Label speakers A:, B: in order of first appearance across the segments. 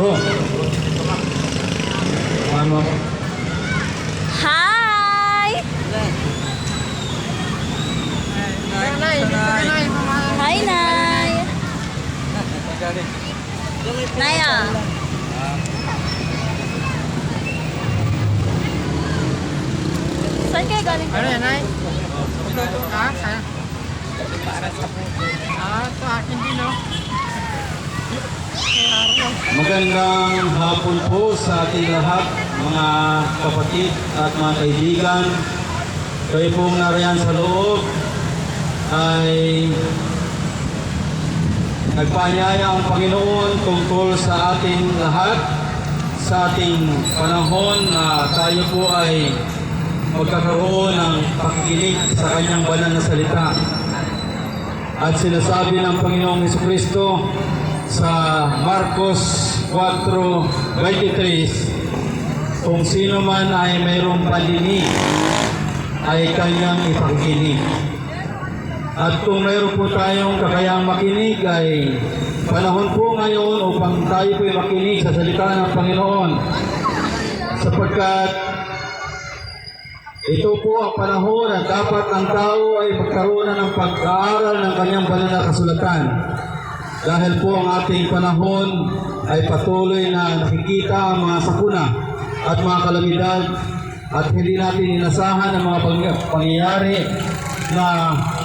A: Ano?
B: Hi! Hi, Nay! Naya! Saan kayo galing?
C: Ano yan, Nay? Ito, ito. Ah, saan? Ah, ito akin din, no?
A: Magandang hapon po sa ating lahat, mga kapatid at mga kaibigan. Kayo pong nariyan sa loob ay nagpanyaya ang Panginoon tungkol sa ating lahat sa ating panahon na tayo po ay magkakaroon ng pakikinig sa kanyang banal na salita. At sinasabi ng Panginoong Kristo sa Marcos 4.23 kung sino man ay mayroong palinig ay kanyang ipakikinig. At kung mayroon po tayong kakayang makinig ay panahon po ngayon upang tayo po makinig sa salita ng Panginoon sapagkat ito po ang panahon na dapat ang tao ay magkaroon ng pag-aaral ng kanyang banal na kasulatan. Dahil po ang ating panahon ay patuloy na nakikita ang mga sakuna at mga kalamidad at hindi natin inasahan ang mga pang- pangyayari na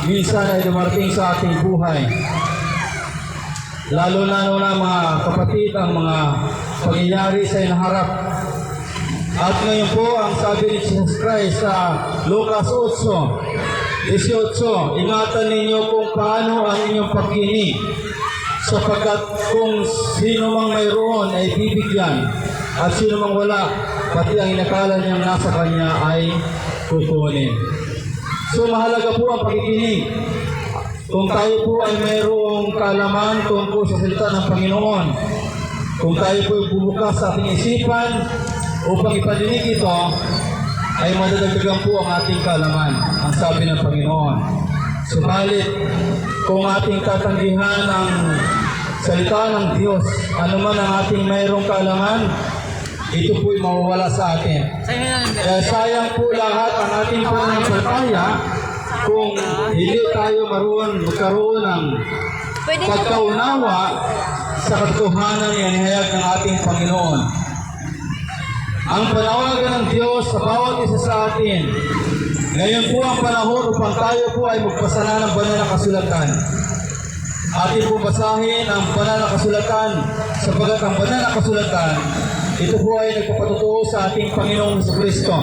A: minsan ay dumarating sa ating buhay. Lalo na na mga kapatid ang mga pangyayari sa inaharap at ngayon po, ang sabi ni Jesus Christ sa Lucas 8, 18, ingatan ninyo kung paano ang inyong pagkinig sapagkat kung sino mang mayroon ay bibigyan at sino mang wala, pati ang inakala niyang nasa kanya ay kukunin. So mahalaga po ang pakikinig. Kung tayo po ay mayroong kaalaman tungkol sa salita ng Panginoon, kung tayo po ay bubukas sa ating isipan upang ipadinig ito, ay madadagdagan po ang ating kaalaman, ang sabi ng Panginoon. Subalit, kung ating tatanggihan ang salita ng Diyos, ano man ang ating mayroong kaalaman, ito po'y mawawala sa atin. Kaya sayang po lahat ang ating pananampalataya kung hindi tayo maroon magkaroon ng pagkaunawa sa katotohanan na inihayag ng ating Panginoon. Ang panawagan ng Diyos sa bawat isa sa atin. Ngayon po ang panahon upang tayo po ay magpasala ng banal na kasulatan. Atin po basahin ang banal na kasulatan sapagat ang banal na kasulatan ito po ay nagpapatutuo sa ating Panginoong Hesus Kristo.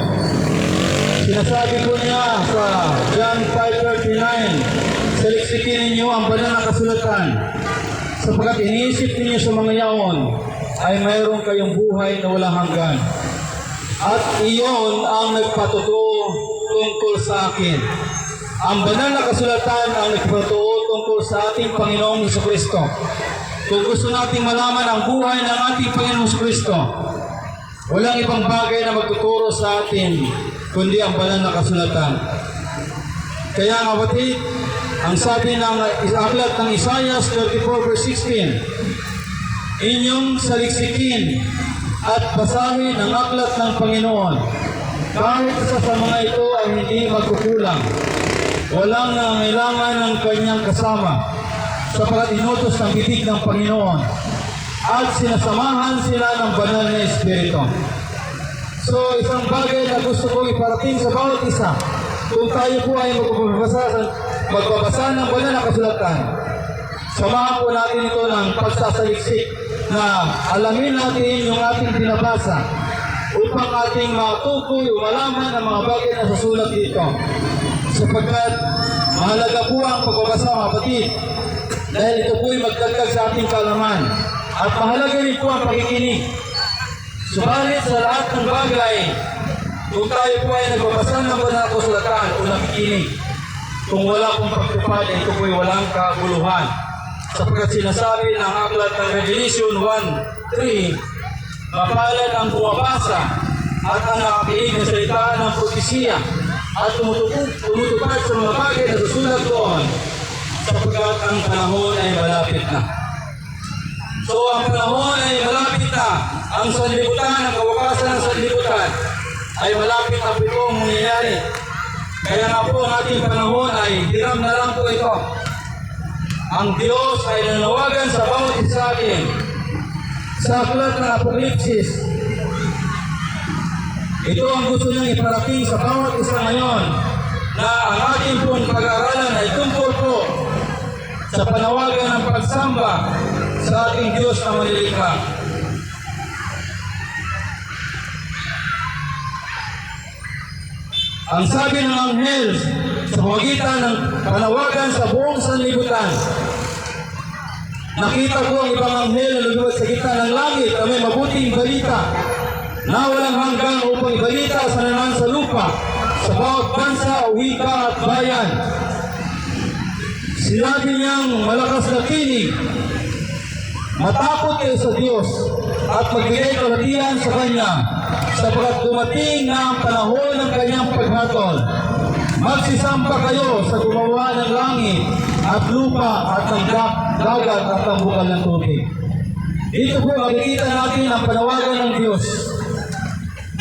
A: Sinasabi po niya sa John 5.39, Saliksikin ninyo ang banal na kasulatan sapagkat iniisip ninyo sa mga yaon ay mayroon kayong buhay na walang hanggan. At iyon ang nagpatutuo tungkol sa akin. Ang banal na kasulatan ang nagpatutuo tungkol sa ating Panginoong Hesus Kristo. Kung gusto nating malaman ang buhay ng ating Panginoong Hesus Kristo, walang ibang bagay na magtuturo sa atin kundi ang banal na kasulatan. Kaya nga kapatid, ang sabi ng aklat ng Isaiah 34 verse 16, inyong saliksikin at basahin ang aklat ng Panginoon. Kahit isa sa mga ito ay hindi magkukulang. Walang nangailangan ng kanyang kasama sapagat inutos ng bitig ng Panginoon at sinasamahan sila ng banal na Espiritu. So, isang bagay na gusto kong iparating sa bawat isa. Kung tayo po ay magbabasa, magbabasa ng banal na kasulatan, samahan po natin ito ng pagsasaliksik na alamin natin yung ating binabasa upang ating matukoy o malaman ang mga bagay na susulat dito. Sapagkat mahalaga po ang pagbabasa mga kapatid dahil ito po ay magdagdag sa ating kalaman. At mahalaga rin po ang pakikinig Subalit sa lahat ng bagay, kung tayo po ay nagbabasa ng banal na kasulatan o nakikinig, kung wala pong pagtupad, ito po ay walang kaguluhan. Sapagkat sinasabi ng aklat ng Revelation 1.3, mapalad ang bumabasa at ang nakakinig na salita ng propesiya at tumutupad, sa mga bagay na susulat doon sapagkat ang panahon ay malapit na. So ang panahon ay malapit na ang sanlibutan, ang kawakasan ng sanlibutan ay malapit na po itong mangyayari. Kaya nga po ang ating panahon ay hiram na lang po ito. Ang Diyos ay nanawagan sa bawat isa sa atin. Sa aklat ng Apokalipsis, ito ang gusto niyang iparating sa bawat isa ngayon na ang ating pong pag-aaralan ay tungkol po sa panawagan ng pagsamba sa ating Diyos na malilikha. Ang sabi ng anghel sa pagitan ng panawagan sa buong sanlibutan, Nakita ko ang ibang anghel na luluwat sa gitna ng langit na may mabuting balita na walang hanggang upang ibalita sa nanan sa lupa sa bawat bansa, wika at bayan. Sinabi niyang malakas na tinig, matakot kayo sa Diyos at magbigay kalatian sa Kanya sapagkat dumating na ang panahon ng Kanyang paghatol. Magsisamba kayo sa gumawa ng langit at lupa at ng dagat at ang bukal ng tubig. Dito po makikita natin ang panawagan ng Diyos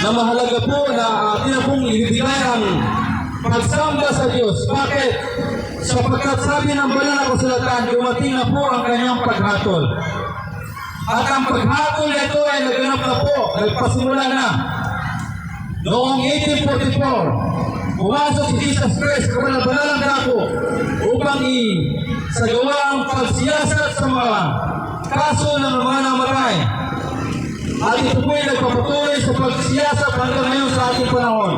A: na mahalaga po na atin na pong ibibigay ang pagsamba sa Diyos. Bakit? Sapagkat sabi ng banal na kasulatan, dumating na po ang kanyang paghatol. At ang paghatol nito ay naganap na po, nagpasimula na. Noong 1844, pumasok si Jesus Christ sa kabanalang dako upang isagawa ang pagsiyasat sa mga kaso ng mga namatay. At ito po ay nagpapatuloy sa pagsiyasat hanggang ngayon sa ating panahon.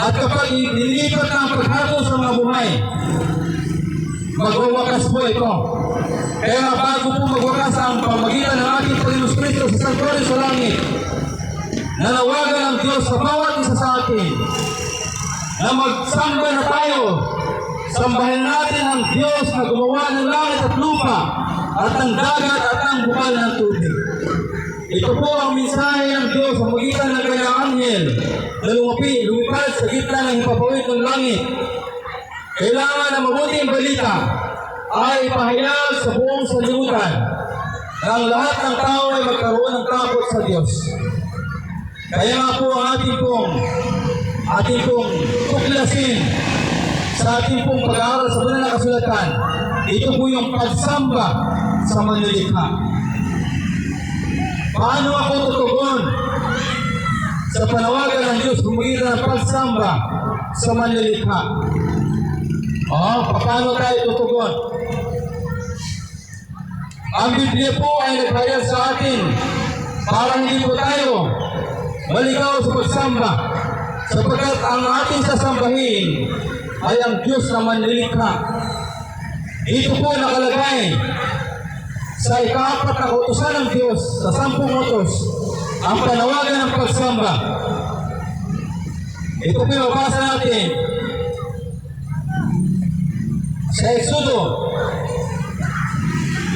A: At kapag nililipat na ang paghatol sa mga buhay, magwawakas po ito. Kaya bago po magwakas ang pamagitan ng ating Panginoon Kristo sa santuario sa langit, nanawagan ang Diyos sa bawat isa sa atin na magsamba na tayo. Sambahin natin ang Diyos na gumawa ng langit at lupa at ang dagat at ang bukal ng tubig. Ito po ang mensahe ng Diyos sa magitan ng kanyang anghel na lumapi, lumipad sa gitna ng hipapawid ng langit. Kailangan na mabuting balita ay ipahayag sa buong sanlibutan na ang lahat ng tao ay magkaroon ng takot sa Diyos. Kaya nga po ang ating pong ating pong tuklasin sa ating pong pag-aaral sa banal na kasulatan. Ito po yung pagsamba sa manlilikha. Paano ako tutugon sa panawagan ng Diyos kumagitan ng pagsamba sa manlilikha? Oh, paano tayo tutugon? Ang Biblia po ay nagbayad sa atin para hindi po tayo maligaw sa pagsamba sapagkat ang ating sasambahin ay ang Diyos na manlilikha. Dito po nakalagay sa ikaapat na utusan ng Diyos sa sampung utos ang panawagan ng pagsamba. Ito mabasa natin sa Exodo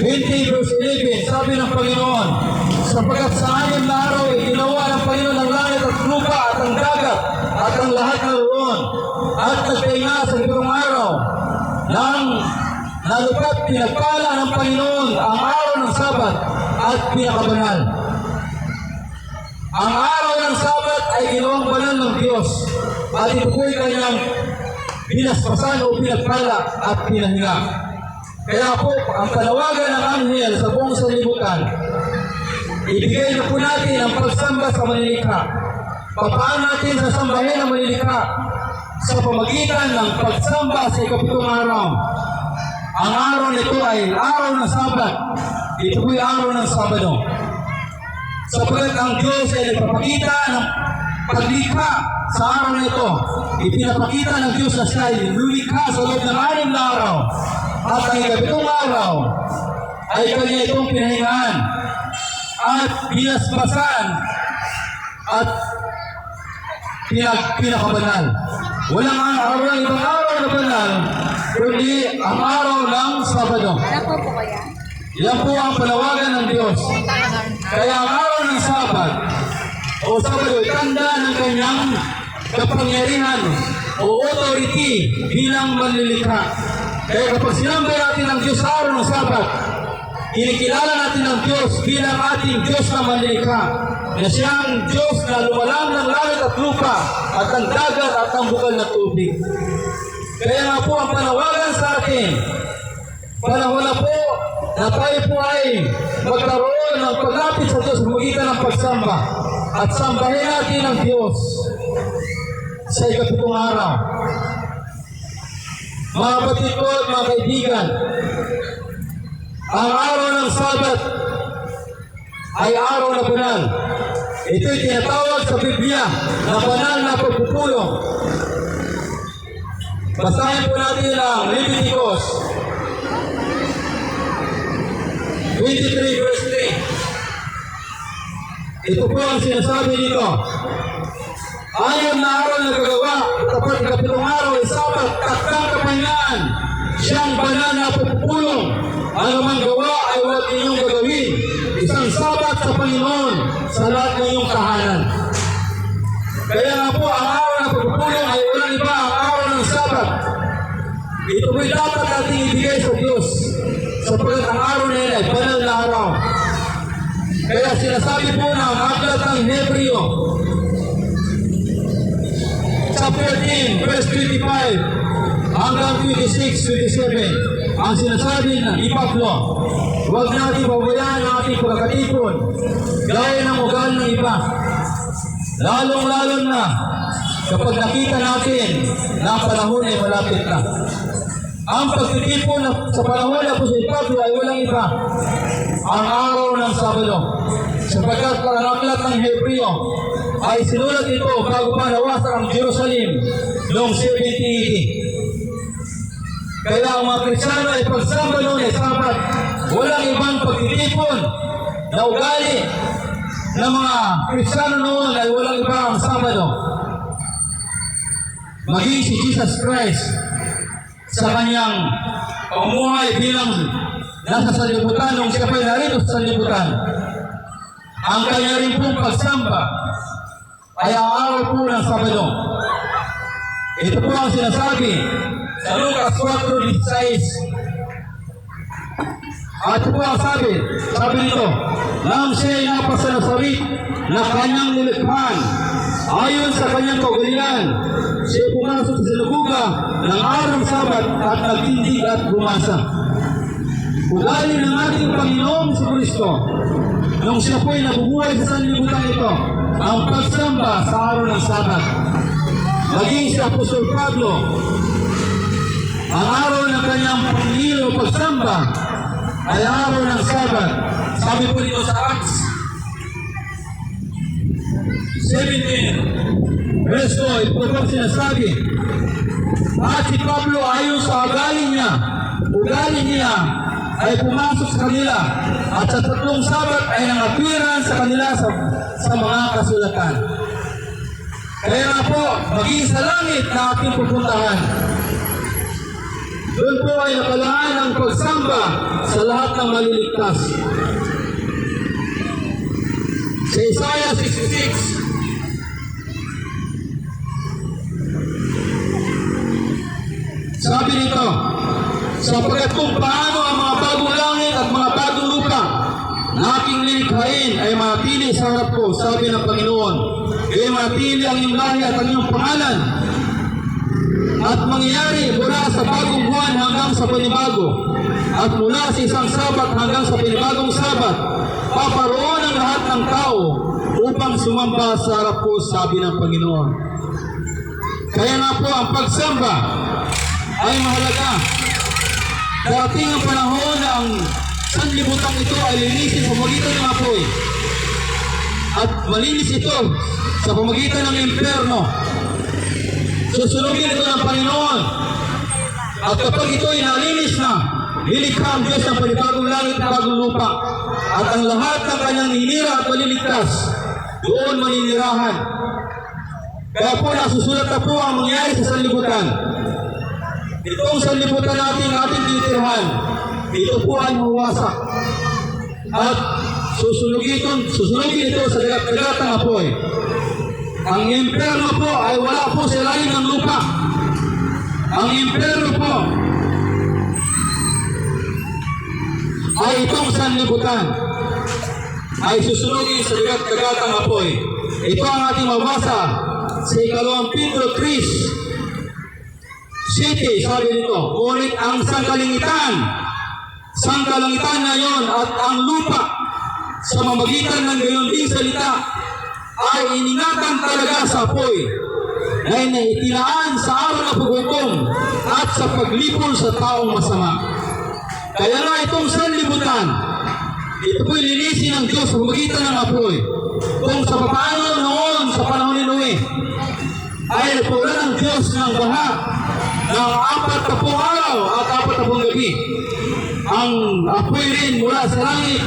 A: 20 verse 11, sabi ng Panginoon, sapagkat sa anim na araw ay ginawa ng Panginoon ang langit at lupa at ang dagat at ang lahat na roon at nagpahinga sa libong araw nang nalupat pinagpala ng Panginoon ang araw ng Sabat at pinakabanal. Ang araw ng Sabat ay ginawang banal ng Diyos at ito po'y kanyang binaspasan o pinagpala at pinahinga. Kaya po, ang panawagan ng anghel sa buong sanlibutan, ibigay na po natin ang pagsamba sa manilikha. Papaano natin sasambahin ang manilikha? Sa pamagitan ng pagsamba sa ikapitong araw. Ang araw nito ay araw ng Sabat. Ito po'y araw ng Sabado. Sapagkat ang Diyos ay nagpapakita ng paglikha sa araw na ito. Ipinapakita ng Diyos na siya ay lulikha sa loob ng anim na araw. At ang ikapitong araw ay kanya itong pinahingaan at binasbasan at pinag pinakabanal. Walang ang araw ng ibang araw na banal, kundi ang araw ng Sabado.
B: Po kaya?
A: Yan po ang panawagan ng Diyos. Kaya ang araw ng Sabat o Sabado tanda ng kanyang kapangyarihan o authority bilang manlilikha. Kaya kapag sinambay natin ang Diyos sa araw ng Sabat, kinikilala natin ang Diyos bilang ating Diyos na manlilikha na siyang Diyos na lumalang ng langit at lupa at ang dagat at ang bukal na tubig. Kaya nga po ang panawagan sa atin, panahon na po na tayo po ay magkaroon ng paglapit sa Diyos magitan ng pagsamba at sambahin natin ang Diyos sa ikapitong araw. Mga kapatid ko at mga kaibigan, ang araw ng Sabat ay araw na banal. Ito'y tinatawag sa Biblia na banal na pagpupulong. Basahin po natin ang Leviticus 23 verse 3. Ito po ang sinasabi dito. Ayon na araw na gagawa, tapat ikapitong araw ay sabat, takdang kapahingaan, siyang banal na pupulong. Ano man gawa ay huwag ninyong gagawin. Ito po'y dapat nating ibigay sa Diyos sapagkat ang araw na yan ay banal na araw. Kaya sinasabi po ng aklat ng Hebreo, chapter 10, verse 25, hanggang 26, 27, ang sinasabi na ni Pablo, huwag natin pabayaan ang ating pagkakatipon, gaya ng ugal ng iba. Lalong-lalo na kapag nakita natin na ang panahon ay malapit na. Ang pagtitipon sa panahon na po sa Pablo ay walang iba. Ang araw ng Sabado. Sapagkat ang aklat ng Hebreo ay sinulat ito bago pa nawasak ang Jerusalem noong 70 Kaya ang mga Kristiyano ay pagsamba noon ay sabat. Walang ibang pagtitipon na ugali ng mga Kristiyano noon ay walang iba ang Sabado. Maging si Jesus Christ sa kanyang pamumuhay bilang nasa salibutan nung siya pa'y narito sa salibutan. Ang kanya rin pong pagsamba ay ang araw po ng Sabado. Ito po ang sinasabi sa Lucas 4.16 at po ang sabi, sabi nito, nang siya ay napasa ng sarit na kanyang nilikhan, ayon sa kanyang kaugalian, siya pumasok sa sinagoga ng araw Sabat at nagtindig at bumasa. Ugali ng ating Panginoong si Kristo, nung siya po'y nabubuhay sa sanlibutan ito, ang pagsamba sa araw ng Sabat. Maging si Apostol Pablo, ang araw ng kanyang pangilo pagsamba ay araw ng Sabat. Sabi po dito sa Acts 17, verse 2, ito po ang sinasabi. At si Pablo ayon sa ugali niya, ugali niya ay pumasok sa kanila at sa tatlong sabat ay nangapiran sa kanila sa, sa mga kasulatan. Kaya nga po, maging sa langit na ating pupuntahan. Doon po ay nakalaan ang pagsamba sa lahat ng maliligtas. Sa Isaiah 66, sabi nito, sapagkat kung paano ang mga bagong langit at mga bagong lupa na aking lilikhain ay matili sa harap ko, sabi ng Panginoon. Ay matili ang iyong lahi at ang iyong pangalan at mangyayari mula sa bagong buwan hanggang sa panibago at mula sa isang sabat hanggang sa panibagong sabat paparoon ang lahat ng tao upang sumamba sa harap ko sabi ng Panginoon kaya nga po ang pagsamba ay mahalaga darating ang panahon na ang sanlibutan ito ay linisin sa pamagitan ng apoy at malinis ito sa pamagitan ng impyerno Susunugin ito ng Panginoon. At kapag ito ay nalinis na, lilikha ang Diyos ng panibagong langit at bagong lupa. At ang lahat ng kanyang ninira at maliligtas, doon maninirahan. Kaya po nasusulat na po ang mangyayari sa sanlibutan. Itong sanlibutan natin ating tinitirhan, ito po ay mawasak. At susunugin ito, susunugin ito sa dagat-dagatang apoy. Ang impyerno po ay wala po sa ilalim ng lupa. Ang impyerno po ay itong sanlibutan ay susunugin sa dagat-dagatang apoy. Ito ang ating mabasa sa ikalawang Pedro 3, City, sabi nito, ngunit ang sangkalingitan, sangkalangitan na yon at ang lupa sa mamagitan ng gayon ding salita ay iningatan talaga sa apoy na itilaan sa araw ng paghukom at sa paglipol sa taong masama. Kaya nga itong sanlibutan, ito po'y linisin ng Diyos sa pamagitan ng apoy. Kung sa paano noon sa panahon ni Noe, ay nagpula ng Diyos ng baha ng apat na pong araw at apat na pong gabi. Ang apoy rin mula sa langit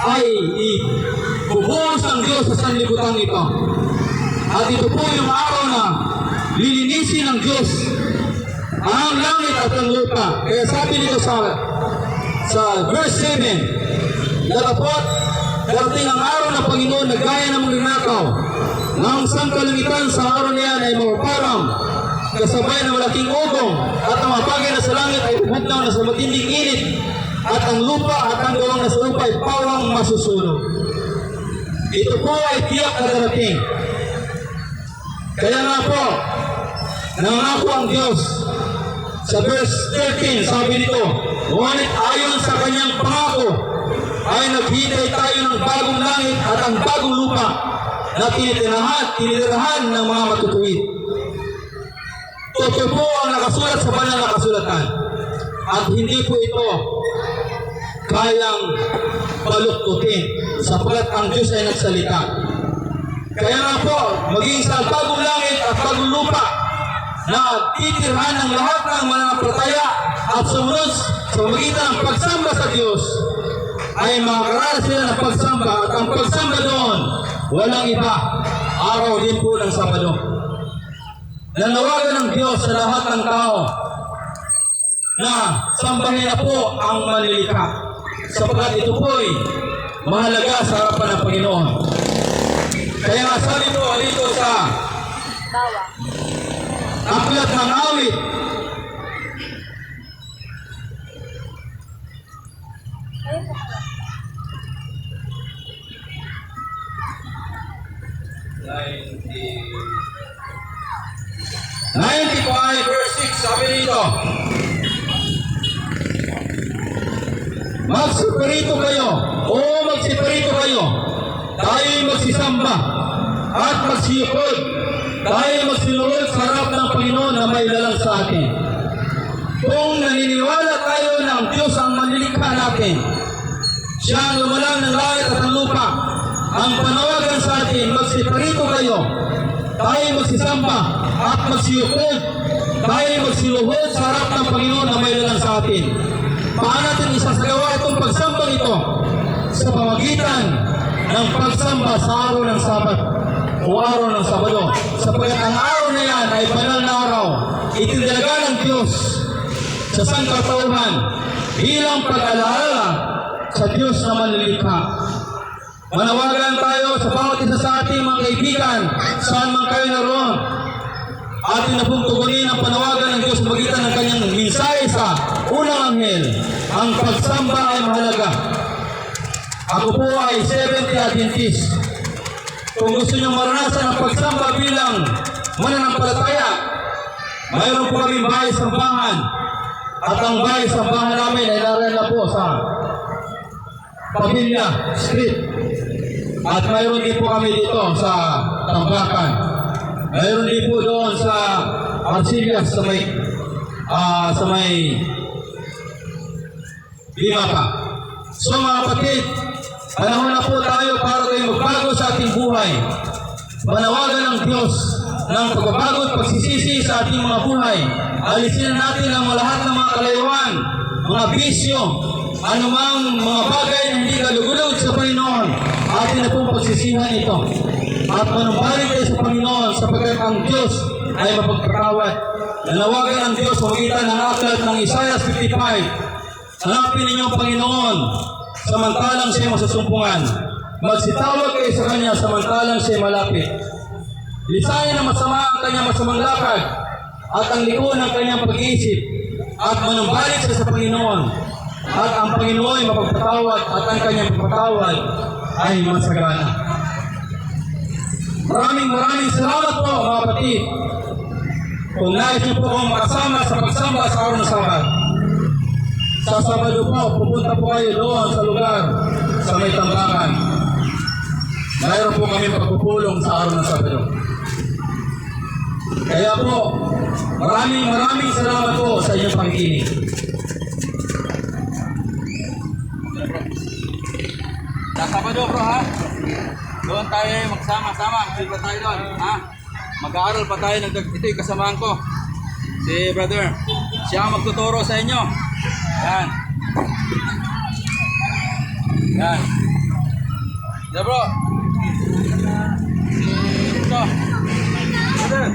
A: ay ibubuhos ng Diyos sa sanlibutan ito. At ito po yung araw na lilinisin ng Diyos ang langit at ang lupa. Kaya sabi nito sa sa verse 7, Datapot, darating ang araw ng Panginoon na gaya ng mga ninakaw. Nang sangkalangitan sa araw niyan ay mga parang kasabay ng malaking ugong at ang mga bagay na sa langit ay bubugnaw na sa matinding init at ang lupa at ang gawang nasa lupa ay pawang masusunog. Ito po ay tiyak na darating. Kaya nga po, nangako ang Diyos sa verse 13, sabi nito, Ngunit ayon sa kanyang pangako, ay naghintay tayo ng bagong langit at ang bagong lupa na tinitirahan, tinitirahan ng mga matutuwid. Totoo po ang nakasulat sa banal na kasulatan. At hindi po ito kayang baluktutin sapagkat ang Diyos ay nagsalita. Kaya nga po, maging sa bagong langit at bagong lupa na titirhan ng lahat ng mananampalataya at sumunod sa magitan ng pagsamba sa Diyos ay makakaranas sila ng pagsamba at ang pagsamba doon walang iba araw din po ng Sabado. Nanawagan ng Diyos sa lahat ng tao na sambahin na po ang manlilikha sapagkat ito po'y mahalaga sa harapan ng Panginoon. Kaya nga sabi po dito sa aklat ng awit,
B: po.
A: 95 verse 6, sabi dito, Magsipirito kayo, o magsipirito kayo, tayo'y magsisamba, at magsiyukod, tayo'y magsinunod sa harap ng Panginoon na may lalang sa atin. Kung naniniwala tayo ang Diyos ang manlilikha natin, siya ang lumalang ng langit at ang lupa, ang panawagan sa atin, magsipirito kayo, tayo magsisamba at magsiyukod, tayo magsiluhod sa harap ng Panginoon na may lalang sa atin. Paano natin isasagawa itong pagsamba nito? Sa pamagitan ng pagsamba sa araw ng Sabat o araw ng Sabado. Sapagkat ang araw na yan ay banal na araw. Itinalaga ng Diyos sa sangkatauhan bilang pag-alaala sa Diyos na manlilikha. Manawagan tayo sa bawat isa sa ating mga kaibigan, saan man kayo naroon. Atin na pong tugunin ang panawagan ng Diyos magitan ng kanyang mensahe sa unang anghel. Ang pagsamba ay mahalaga. Ako po ay 70 Adventist. Kung gusto nyo maranasan ang pagsamba bilang mananampalataya, mayroon po kami bahay sambahan. At ang bahay sambahan namin ay naroon na po sa Pamilya Street. At mayroon din po kami dito sa Tambakan. Mayroon din po doon sa Arcillas sa may ah, sa may Lima pa. So mga kapatid, panahon na po tayo para tayo magbago sa ating buhay. Manawagan ng Diyos ng pagbabago at pagsisisi sa ating mga buhay. Alisin na natin ang lahat ng mga kalayuan, mga bisyo, anumang mga bagay na hindi kalugulog sa Panginoon. Atin na pong pagsisihan ito. At manumbalik tayo sa Panginoon sapagkat ang Diyos ay mapagpatawad. Nanawagan ang Diyos sa magitan ng aklat ng Isaiah 55 Hanapin ninyo ang Panginoon samantalang siya masusumpungan. Magsitawag kayo sa Kanya samantalang siya malapit. Lisayan na masama ang kanyang masamang lakad at ang liko ng kanyang pag-iisip at manumbalik siya sa Panginoon
D: At ang Panginoon ay mapagpatawad at ang kanyang pagpatawad ay masagana. Maraming maraming salamat po mga kapatid. Kung nais niyo po akong makasama sa pagsamba sa araw ng Sabat, sa Sabado po, pupunta po kayo doon sa lugar sa may tambakan. Mayroon po kami pagpupulong sa araw ng Sabado. Kaya po, maraming maraming salamat po sa inyong pakikinig.
A: Sa Sabado bro ha. Doon tayo magsama-sama. Mag-chill pa tayo doon. Ha? Mag-aaral pa tayo. Ng, ito yung kasamahan ko. Si brother. Siya ang magtuturo sa inyo. Yan. Yan. Yeah, bro. Ito. Brother.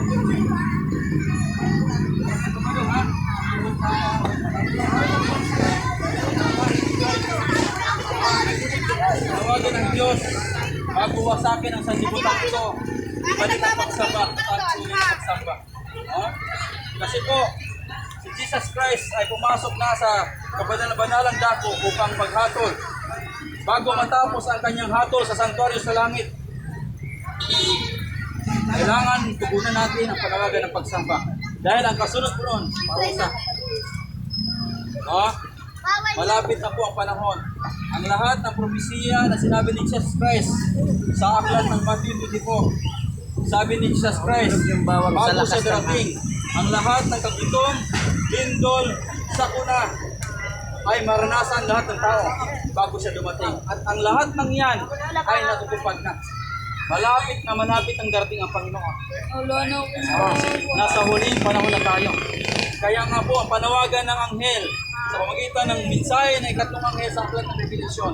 A: Tawagan ng Diyos bago wasakin ang sanlibutan ito. Ibalik ang pagsamba na pagsamba. No? Kasi po, si Jesus Christ ay pumasok na sa kabanal-banalang dako upang maghatol. Bago matapos ang kanyang hatol sa santuario sa langit, kailangan tugunan natin ang panawagan ng pagsamba. Dahil ang kasunod po nun, parusa. No? Malapit na po ang panahon. Ang lahat ng propesiya na sinabi ni Jesus Christ sa aklat ng Matthew 24. Sabi ni Jesus Christ, bago siya darating, ang lahat ng kagutong, lindol, sakuna, ay maranasan lahat ng tao bago siya dumating. At ang lahat ng yan ay natutupad na. Malapit na malapit ang darating ang Panginoon. Oh, nasa huling panahon na tayo. Kaya nga po ang panawagan ng anghel sa pamagitan ng mensahe ng ikatlong anghel sa aklat ng Revelasyon.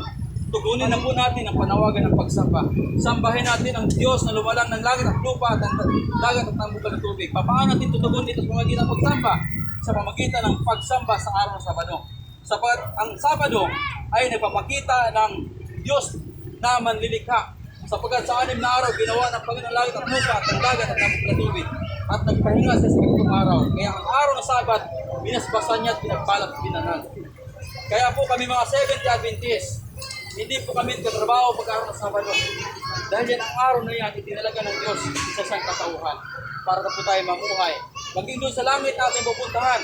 A: Tugunin na po natin ang panawagan ng pagsamba. Sambahin natin ang Diyos na lumalang ng langit at lupa at ang dagat at ang bukal ng tubig. Paano natin tutugon dito sa pamagitan ng pagsamba? Sa pamagitan ng pagsamba sa araw ng Sabado. Sapat ang Sabado ay nagpapakita ng Diyos na manlilikha sapagkat sa anim na araw ginawa ng Panginoon langit at lupa at ang dagat at ang bukal ng tubig at nagpahinga sa ganitong araw. Kaya ang araw ng Sabat, binasbasan niya at pinagbalak binanan. Kaya po kami mga Seventh Adventist, hindi po kami katrabaho pag araw ng Sabado. Dahil yan ang araw na yan, itinalaga ng Diyos sa siyang katauhan para na po tayo mamuhay. Maging doon sa langit natin pupuntahan.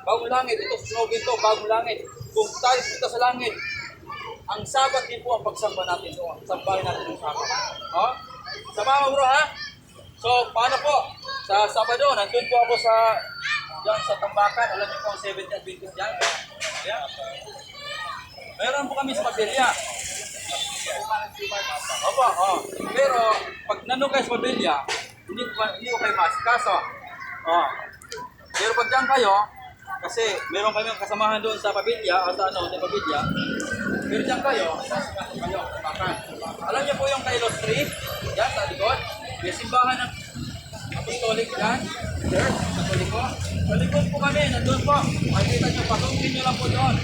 A: Bagong langit, ito susunogin to, bagong langit. Kung tayo punta sa langit, ang sabat din po ang pagsamba natin doon. Sambahin natin ang sabat. Ha? Sama mo bro ha? So, paano po? Sa Sabado, nandun po ako sa dyan sa Tambakan. Alam niyo po ang 70 Adventist dyan. Yeah. Meron po kami sa Pabilia. Opo, oh. Pero, pag nandun kayo sa Pabilia, hindi ko, hindi kayo masikaso. Oh. Pero pag dyan kayo, kasi meron kami kasamahan doon sa Pabilia, at ano, sa Pabilia, pero dyan kayo, kayo, Tambakan. Alam niyo po yung Kailos Street, dyan sa likod, may simbahan ng Apostolic yan, church, Katolik po. Sa likod po kami, nandun po. Makikita nyo, pasukin nyo lang po doon.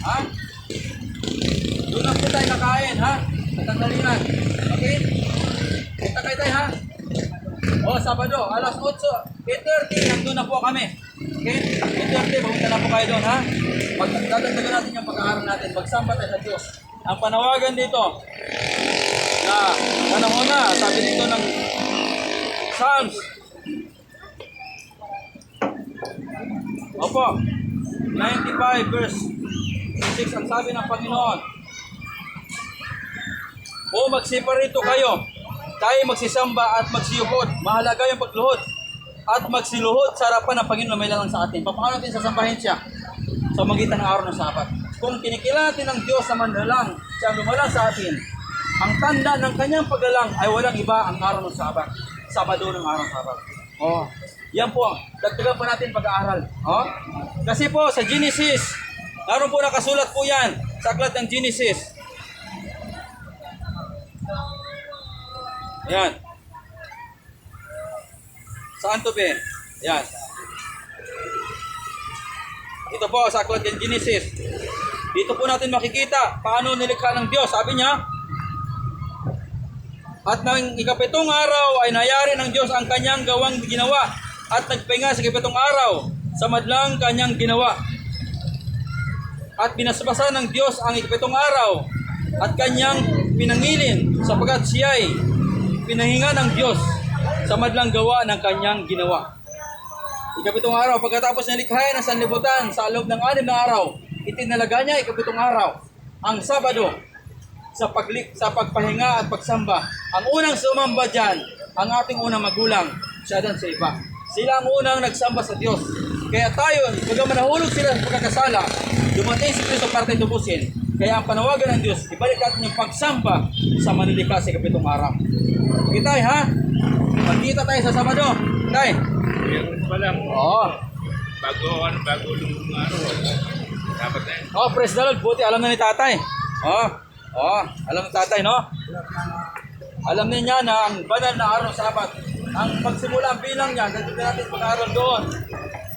A: Ha? Doon lang po tayo kakain, ha? Sa tanghalian. Okay? Kita kayo tayo, ha? O, Sabado, alas 8, 8.30, nandun na po kami. Okay? 8.30, pumunta na po kayo doon, ha? Magdadagdagan natin yung pag-aaral natin. Magsamba tayo sa Diyos. Ang panawagan dito, na panahon na, sabi dito ng Psalms. Opo. 95 verse 6 ang sabi ng Panginoon. O magsiparito kayo. Tayo magsisamba at magsiyuhod. Mahalaga yung pagluhod. At magsiluhod sa harapan ng Panginoon may lalang sa atin. Paano natin sasambahin siya? Sa magitan ng araw ng Sabat. Kung kinikila natin ng Diyos na mandalang, siya ang lumalang sa atin, ang tanda ng kanyang paglalang ay walang iba ang araw ng Sabat. Sabado ng araw ng Sabat. Oh, yan po. Dagdagan pa natin pag-aaral. Oh? Kasi po sa Genesis, naroon po nakasulat po yan sa aklat ng Genesis. Yan. Saan to be? Yan. Ito po sa aklat ng Genesis. Dito po natin makikita paano nilikha ng Diyos. Sabi niya, at nang ikapitong araw ay nayari ng Diyos ang kanyang gawang ginawa at nagpahinga sa ikapitong araw sa madlang kanyang ginawa. at binasbasa ng Diyos ang ikapitong araw at kanyang pinangilin sapagkat siya'y pinahinga ng Diyos sa madlang gawa ng kanyang ginawa. Ikapitong araw, pagkatapos niya likhain ang sanlibutan sa loob ng anim na araw, itinalaga niya ikapitong araw, ang Sabado, sa paglik sa pagpahinga at pagsamba. Ang unang sumamba dyan, ang ating unang magulang, siya dan sa iba. Sila ang unang nagsamba sa Diyos. Kaya tayo, bagaman nahulog sila sa pagkakasala, dumating si Kristo para tayo tubusin. Kaya ang panawagan ng Diyos, ibalik natin yung pagsamba sa manilikha sa kapitong araw. Tayo ha? Magkita tayo sa Sabado. Tay.
E: Meron pa lang,
A: Oo.
E: bago, ano, bago nung ano, dapat yun.
A: Oh, praise the Lord. Buti alam na ni tatay. Oh, oh, alam ni tatay, no? Alam niya na ang banal na araw sabat. Ang pagsimula ang bilang niya, ganito natin pag-aaral doon.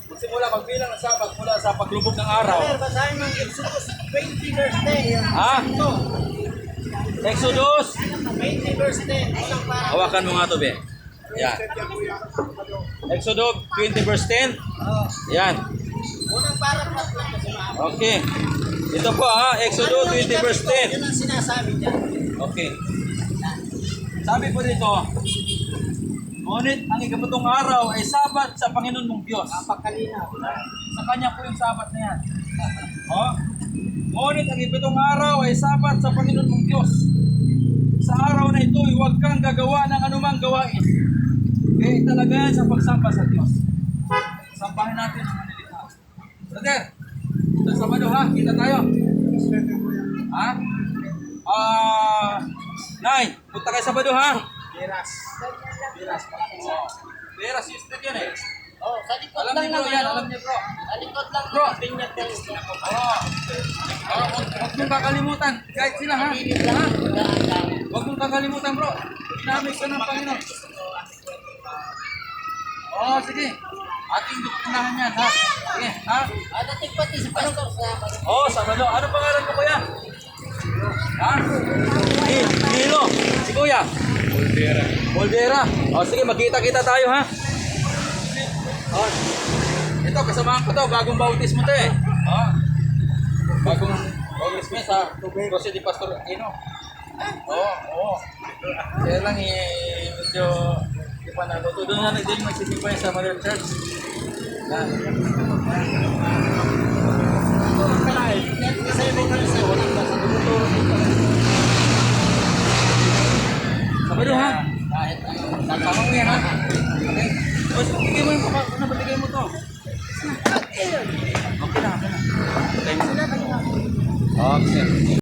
A: Magsimula magbilang ng sabat mula sa paglubog ng araw.
C: basahin mo ang Exodus 20 verse 10.
A: Ha? Exodus.
C: 20 verse 10. Unang para.
A: Hawakan mo nga to, be. Yan. Exodus 20 verse 10. Yan.
C: Unang paragraph lang kasi.
A: Okay. Ito po ha, Exodus 20 verse 10.
C: Yan ang sinasabi niya.
A: Okay. Sabi po dito, Ngunit ang ikaputong araw ay sabat sa Panginoon mong Diyos.
C: Napakalinaw.
A: Sa Kanya po yung sabat na yan. Oh? Ngunit ang ikaputong araw ay sabat sa Panginoon mong Diyos. Sa araw na ito, huwag kang gagawa ng anumang gawain. Kaya talaga yan sa pagsamba sa Diyos. Sambahin natin ang manilikha. Brother, ha, kita tayo. Ha? Ah, Nay, punta kayo Sabado ha.
C: Piras.
A: Oh. Pera sister yan eh.
C: Oh, sa likod
A: Alam
C: lang
A: bro
C: ng
A: yan, alam niyo bro.
C: Sa likod lang
A: Bro.
C: ng pinyat ng
A: Oo. Oh, huwag, mong kakalimutan. Kahit sila ha.
C: Lang.
A: Huwag mong kakalimutan bro. Ginamit ka ng Panginoon. Oo, oh, sige. Ating dukunahan yan ha. Sige, ha?
C: Ano tigpati si pastor sa
A: Oo, oh, Sabado. Ano pangalan mo kuya? Ha? Ni Nilo. Si kuya.
E: Pultera.
A: Boldera. O sige, magkita-kita tayo ha. O. Ito, kasamahan ko to. Bagong bautismo to eh. O. Bagong bautismo sa Rosy di Pastor Aquino. Oo, oo. Kaya lang eh, medyo di pa natuto. Doon na din magsisipay sa Mother Church. Pero
C: ha? Kahit ano,
A: nagpapang niya ha? Okay? Boss, mo yung kapag, ano ba mo to? Okay na, okay na. Okay na.
C: Okay na.
A: Okay.